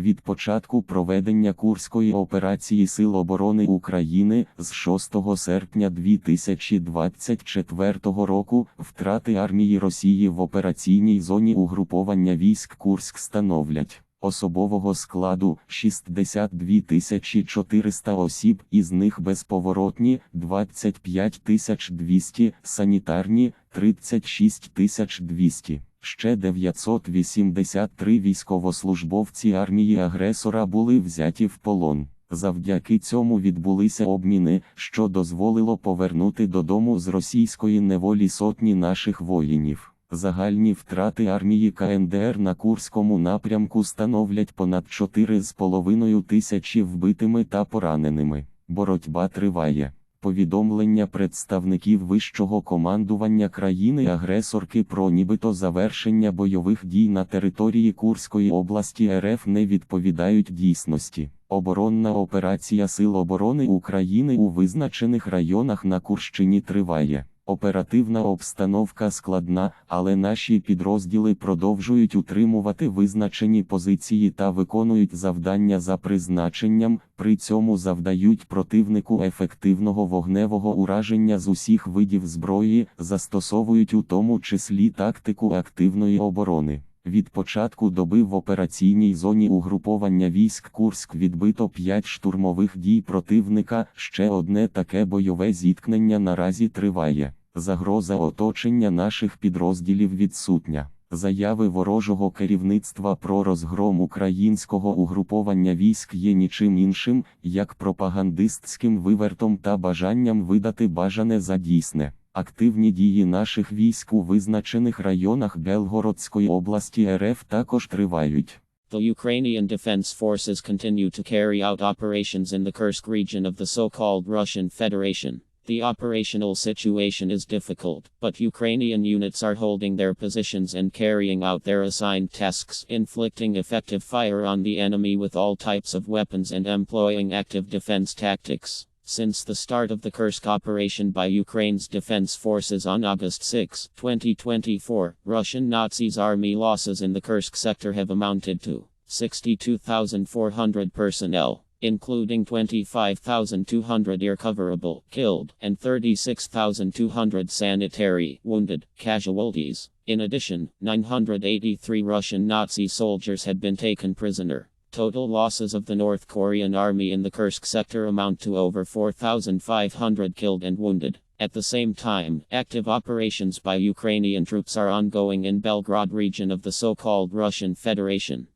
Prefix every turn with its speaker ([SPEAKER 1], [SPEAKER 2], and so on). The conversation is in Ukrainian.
[SPEAKER 1] Від початку проведення Курської операції Сил оборони України з 6 серпня 2024 року втрати армії Росії в операційній зоні угруповання військ Курськ становлять особового складу 62 400 осіб, із них безповоротні 25 200, санітарні 36 200. Ще 983 військовослужбовці армії агресора були взяті в полон. Завдяки цьому відбулися обміни, що дозволило повернути додому з російської неволі сотні наших воїнів. Загальні втрати армії КНДР на Курському напрямку становлять понад 4,5 тисячі вбитими та пораненими. Боротьба триває. Повідомлення представників вищого командування країни-агресорки про нібито завершення бойових дій на території Курської області РФ не відповідають дійсності. Оборонна операція Сил оборони України у визначених районах на Курщині триває. Оперативна обстановка складна, але наші підрозділи продовжують утримувати визначені позиції та виконують завдання за призначенням, при цьому завдають противнику ефективного вогневого ураження з усіх видів зброї, застосовують у тому числі тактику активної оборони. Від початку доби в операційній зоні угруповання військ Курськ відбито 5 штурмових дій противника. Ще одне таке бойове зіткнення наразі триває. Загроза оточення наших підрозділів відсутня. Заяви ворожого керівництва про розгром українського угруповання військ є нічим іншим, як пропагандистським вивертом та бажанням видати бажане за дійсне. Активні дії наших військ у визначених районах Белгородської області РФ також тривають.
[SPEAKER 2] The Ukrainian Defense Forces continue to carry out operations in the Kursk region of the so called Russian Federation. The operational situation is difficult, but Ukrainian units are holding their positions and carrying out their assigned tasks, inflicting effective fire on the enemy with all types of weapons and employing active defense tactics. Since the start of the Kursk operation by Ukraine's defense forces on August 6, 2024, Russian Nazis' army losses in the Kursk sector have amounted to 62,400 personnel including 25,200 irrecoverable killed and 36,200 sanitary wounded casualties. In addition, 983 Russian Nazi soldiers had been taken prisoner. Total losses of the North Korean army in the Kursk sector amount to over 4,500 killed and wounded. At the same time, active operations by Ukrainian troops are ongoing in Belgrade region of the so-called Russian Federation.